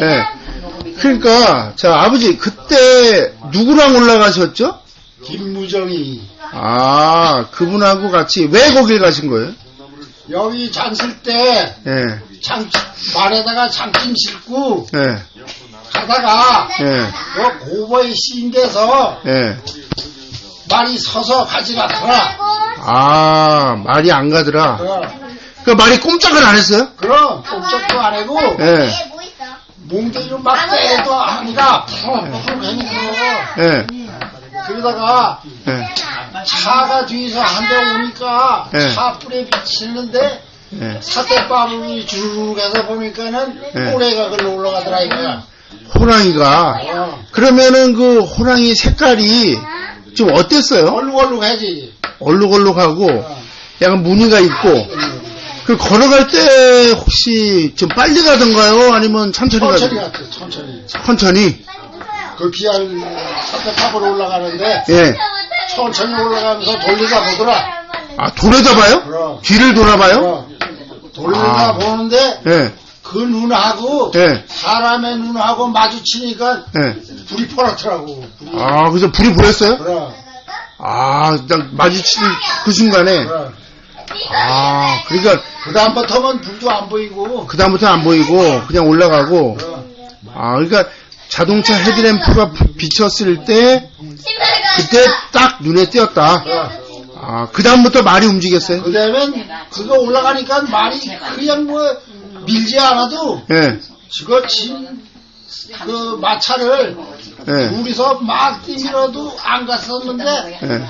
예. 그러니까 자 아버지 그때 누구랑 올라가셨죠? 김무정이 아 그분하고 같이 왜 거길 가신 거예요? 여기 장쓸 때 예, 장, 말에다가 장kim 싣고 예, 가다가 예, 그 고보의 시인데서 예. 말이 서서 가지 않더라. 아 말이 안 가더라. 어, 그 말이 꼼짝을 안 했어요? 그럼 꼼짝도 안 하고 예, 몽둥이로 막 하니까 푸르푸르 괜히 그러 예, 그러다가 예, 차가 뒤에서 한 대 오니까 예. 차 뿔에 비치는데 예. 사대바람이 주르륵 해서 보니까는 예. 꼬레가 글로 올라가더라 이거야. 호랑이가 어. 그러면은 그 호랑이 색깔이 좀 어땠어요? 얼룩얼룩하지. 얼룩얼룩하고 어. 약간 무늬가 있고 그 걸어갈 때 혹시 좀 빨리 가던가요? 아니면 천천히 천천히 가던가요? 천천히. 천천히. 그 귀한 사대탑으로 올라가는데 예. 천천히 올라가면서 돌리다 보더라. 아 돌아다봐요? 그럼. 뒤를 돌아봐요? 어. 돌리다 아. 보는데 예. 그 눈하고 예. 사람의 눈하고 마주치니까 예. 불이 퍼렇더라고. 불이. 아 그래서 불이 보였어요? 그래, 아, 딱 마주치는 그 순간에 그래. 아 그러니까 그 다음부터는 불도 안 보이고. 그 다음부터 안 보이고 그냥 올라가고. 아 그러니까 자동차 헤드램프가 비쳤을 때 그때 딱 눈에 띄었다. 아, 그 다음부터 말이 움직였어요? 그 다음엔 그거 올라가니까 말이 그냥 뭐 밀지 않아도 예, 저거 진그 마차를 예, 둘이서 막 뛰밀어도 안 갔었는데 예.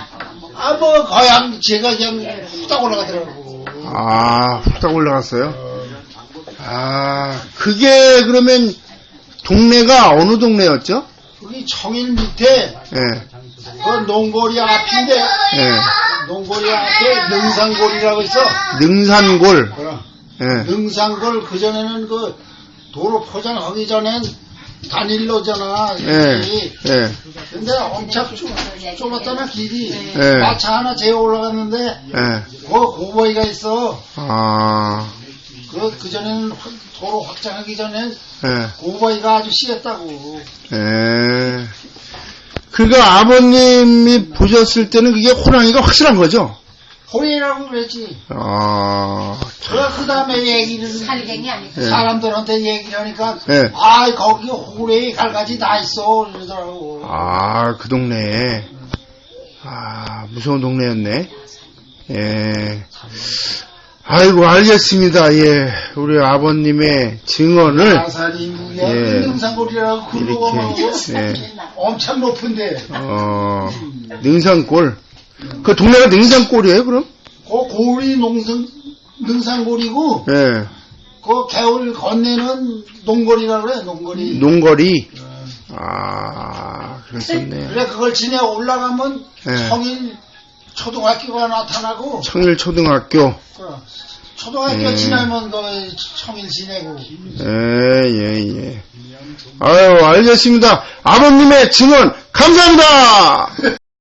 아뭐 거양 제가 그냥 후딱 올라가더라고. 아, 훅딱 올라갔어요? 아, 그게 그러면 동네가 어느 동네였죠? 거기 청일 밑에 예, 그 농고리 앞인데 예. 농고리 앞에 능산골이라고 있어. 능산골, 그럼 예, 능산골 그 전에는 그 도로 포장하기 전엔 단일로잖아. 예. 예, 근데 엄청 좁, 좁았잖아 길이. 예. 마차 하나 재어 올라갔는데 예. 그 고보이가 있어. 아, 그, 그 전에는 확- 도로 확장하기 전엔 예, 고보이가 아주 씨였다고. 예. 그러니까 아버님이 보셨을 때는 그게 호랑이가 확실한 거죠? 호리라고 그랬지. 아, 그 다음에 얘기를 살갱이 아니고 예. 사람들한테 얘기를 하니까 예. 아 거기 호레이 갈가지 다 있어 이러더라고. 아, 그 동네에. 아, 무서운 동네였네. 예. 아이고, 알겠습니다. 예. 우리 아버님의 증언을 무야 예. 능산골이라고 그거 이렇게, 예. 엄청 높은데 어, 능산골. 그 동네가 능산골이에요, 그럼? 그 고리 농산 능산골이고 예. 그 개울 건네는 농골이라고 그래 농골이. 농거리. 아, 그랬었네. 그래 그걸 지내 올라가면 예. 성일 초등학교가 나타나고 청일 초등학교. 그 초등학교 예. 지나면 그 성일 지내고 예, 예, 예. 아유, 알겠습니다. 아버님의 증언, 감사합니다!